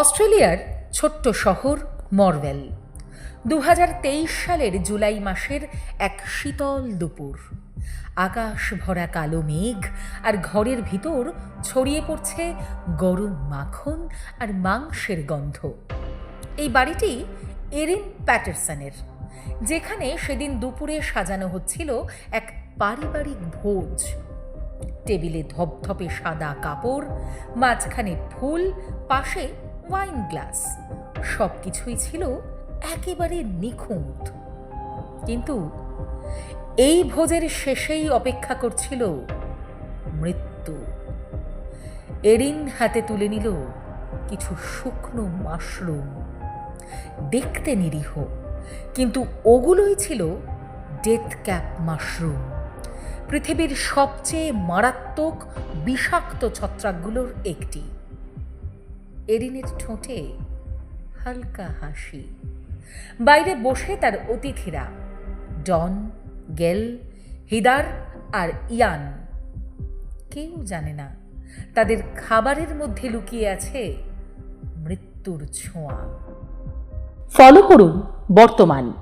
অস্ট্রেলিয়ার ছোট্ট শহর মরওয়েল। দু সালের জুলাই মাসের এক শীতল দুপুর। আকাশ ভরা কালো মেঘ আর ঘরের ভিতর ছড়িয়ে পড়ছে গরম মাখন আর মাংসের গন্ধ। এই বাড়িটি এরিন প্যাটারসনের, যেখানে সেদিন দুপুরে সাজানো হচ্ছিল এক পারিবারিক ভোজ। টেবিলে ধপধপে সাদা কাপড়, মাঝখানে ফুল, পাশে ওয়াইন গ্লাস। সব কিছুই ছিল একেবারে নিখুঁত। কিন্তু এই ভোজের শেষেই অপেক্ষা করছিল মৃত্যু। এরিন হাতে তুলে নিল কিছু শুকনো মাশরুম। দেখতে নিরীহ, কিন্তু ওগুলোই ছিল ডেথ ক্যাপ মাশরুম। পৃথিবীর সবচেয়ে মারাত্মক বিষাক্ত ছত্রাকগুলোর একটি। এরিনের ঠোঁটে হালকা হাসি। বাইরে বসে তার অতিথিরা, ডন, গেল, হিদার আর ইয়ান। কেউ জানে না তাদের খাবারের মধ্যে লুকিয়ে আছে মৃত্যুর ছোঁয়া। ফলো করুন বর্তমান।